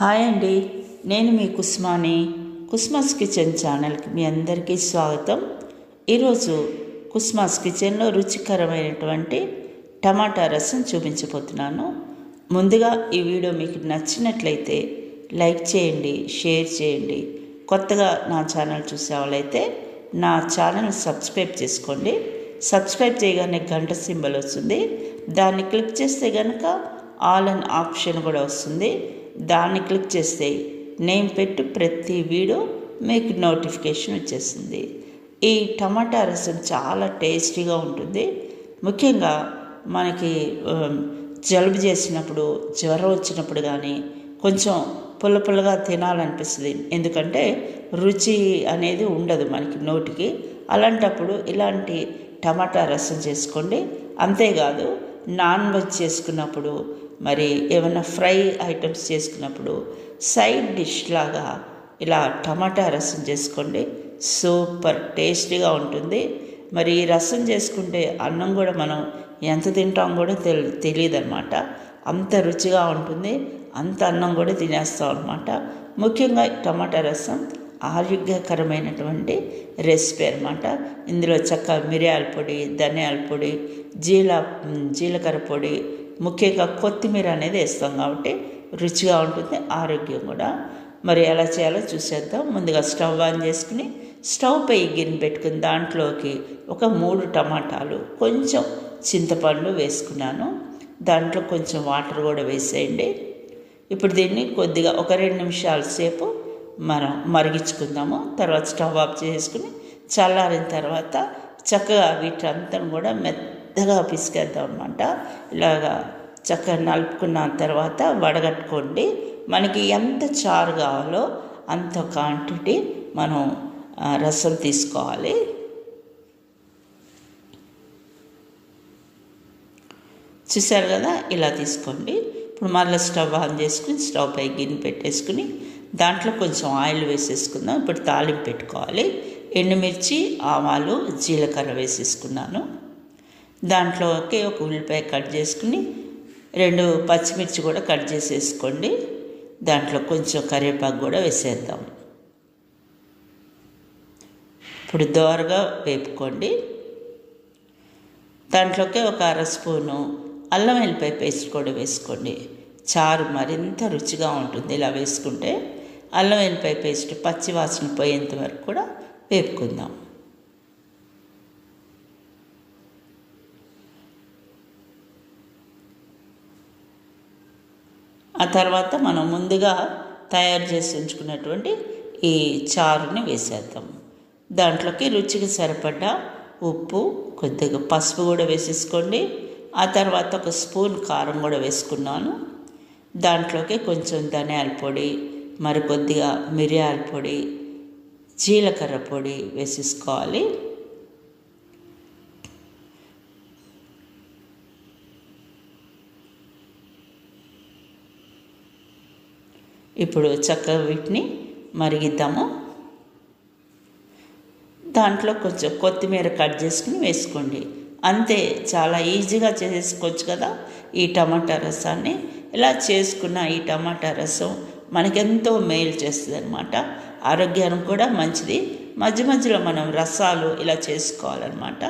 Hi అండి నేను మీ Kusmani కుస్మాస్ kitchen ఛానల్కి మీ అందరికీ స్వాగతం. ఈరోజు కుస్మాస్ కిచెన్లో రుచికరమైనటువంటి టమాటా రసం చూపించబోతున్నాను. ముందుగా ఈ వీడియో మీకు నచ్చినట్లయితే లైక్ చేయండి షేర్ చేయండి. కొత్తగా నా ఛానల్ చూసే వాళ్ళైతే నా ఛానల్ సబ్స్క్రైబ్ చేసుకోండి. సబ్స్క్రైబ్ చేయగానే గంట సింబల్ వస్తుంది. దాన్ని క్లిక్ చేస్తే కనుక ఆల్ అండ్ ఆప్షన్ కూడా వస్తుంది. దాన్ని క్లిక్ చేస్తే నేను పెట్టు ప్రతి వీడియో మీకు నోటిఫికేషన్ వచ్చేస్తుంది. ఈ టమాటా రసం చాలా టేస్టీగా ఉంటుంది. ముఖ్యంగా మనకి జలుబు చేసినప్పుడు జ్వరం వచ్చినప్పుడు కానీ కొంచెం పుల్ల పుల్లగా తినాలనిపిస్తుంది. ఎందుకంటే రుచి అనేది ఉండదు మనకి నోటికి. అలాంటప్పుడు ఇలాంటి టమాటా రసం చేసుకోండి. అంతేకాదు నాన్ వెజ్ చేసుకున్నప్పుడు మరి ఏమైనా ఫ్రై ఐటమ్స్ చేసుకున్నప్పుడు సైడ్ డిష్ లాగా ఇలా టమాటా రసం చేసుకోండి. సూపర్ టేస్టీగా ఉంటుంది. మరి ఈ రసం చేసుకుంటే అన్నం కూడా మనం ఎంత తింటాం కూడా తెలి తెలియదు అనమాట అంత రుచిగా ఉంటుంది. అంత అన్నం కూడా తినేస్తాం అనమాట ముఖ్యంగా టమాటా రసం ఆరోగ్యకరమైనటువంటి రెసిపీ అనమాట ఇందులో చక్క మిరియాల పొడి ధనియాల పొడి జీల జీలకర్ర పొడి ముఖ్యంగా కొత్తిమీర అనేది వేస్తాం కాబట్టి రుచిగా ఉంటుంది ఆరోగ్యం కూడా. మరి ఎలా చేయాలో చూసేద్దాం. ముందుగా స్టవ్ ఆన్ చేసుకుని స్టవ్ పై గిన్నె పెట్టుకుని దాంట్లోకి ఒక మూడు టమాటాలు కొంచెం చింతపండు వేసుకున్నాను. దాంట్లో కొంచెం వాటర్ కూడా వేసేయండి. ఇప్పుడు దీన్ని కొద్దిగా ఒక రెండు నిమిషాల సేపు మనం మరిగించుకుందాము. తర్వాత స్టవ్ ఆఫ్ చేసుకుని చల్లారిన తర్వాత చక్కగా వీటంతా కూడా మెత్తగా పిసికేద్దాం అనమాట ఇలాగా చక్కగా నలుపుకున్న తర్వాత వడగట్టుకోండి. మనకి ఎంత చారు కావాలో అంత క్వాంటిటీ మనం రసం తీసుకోవాలి. చూశారు కదా? ఇలా తీసుకోండి. ఇప్పుడు మళ్ళీ స్టవ్ ఆన్ చేసుకుని స్టవ్ పై గిన్నె పెట్టేసుకుని దాంట్లో కొంచెం ఆయిల్ వేసేసుకుందాం. ఇప్పుడు తాలింపు పెట్టుకోవాలి. ఎండుమిర్చి ఆవాలు జీలకర్ర వేసేసుకున్నాను. దాంట్లోకి ఒక ఉల్లిపాయ కట్ చేసుకుని రెండు పచ్చిమిర్చి కూడా కట్ చేసేసుకోండి. దాంట్లో కొంచెం కరివేపాకు కూడా వేసేద్దాం. ఇప్పుడు దోరగా వేపుకోండి. దాంట్లోకి ఒక అర స్పూను అల్లం వెల్లిపాయ పేస్ట్ కూడా వేసుకోండి. చారు మరింత రుచిగా ఉంటుంది ఇలా వేసుకుంటే. అల్లం వెల్లిపాయ పేస్ట్ పచ్చి వాసన పోయేంత వరకు కూడా వేపుకుందాం. ఆ తర్వాత మనం ముందుగా తయారు చేసి ఉంచుకున్నటువంటి ఈ చారుని వేసేద్దాం. దాంట్లోకి రుచికి సరిపడ్డ ఉప్పు కొద్దిగా పసుపు కూడా వేసేసుకోండి. ఆ తర్వాత ఒక స్పూన్ కారం కూడా వేసుకున్నాను. దాంట్లోకి కొంచెం ధనియాల పొడి మరి కొద్దిగా మిరియాల పొడి జీలకర్ర పొడి వేసేసుకోవాలి. ఇప్పుడు చక్కగా వీటిని మరిగిద్దాము. దాంట్లో కొంచెం కొత్తిమీర కట్ చేసుకుని వేసుకోండి. అంతే చాలా ఈజీగా చేసుకోవచ్చు కదా ఈ టమాటా రసాన్ని. ఇలా చేసుకున్న ఈ టమాటా రసం మనకెంతో మేలు చేస్తుంది అనమాట ఆరోగ్యానికి కూడా మంచిది. మధ్య మధ్యలో మనం రసాలు ఇలా చేసుకోవాలన్నమాట.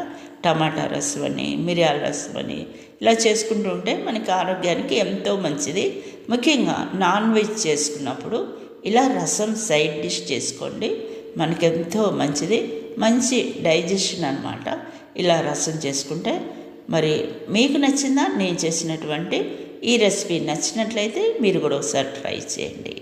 టమాటా రసం అని మిరియాల రసం అని ఇలా చేసుకుంటూ ఉంటే మనకి ఆరోగ్యానికి ఎంతో మంచిది. ముఖ్యంగా నాన్ వెజ్ చేసుకున్నప్పుడు ఇలా రసం సైడ్ డిష్ చేసుకోండి. మనకెంతో మంచిది. మంచి డైజెషన్ అనమాట ఇలా రసం చేసుకుంటే మరి మీకు నచ్చిందా? నేను చేసినటువంటి ఈ రెసిపీ నచ్చినట్లయితే మీరు కూడా ఒకసారి ట్రై చేయండి.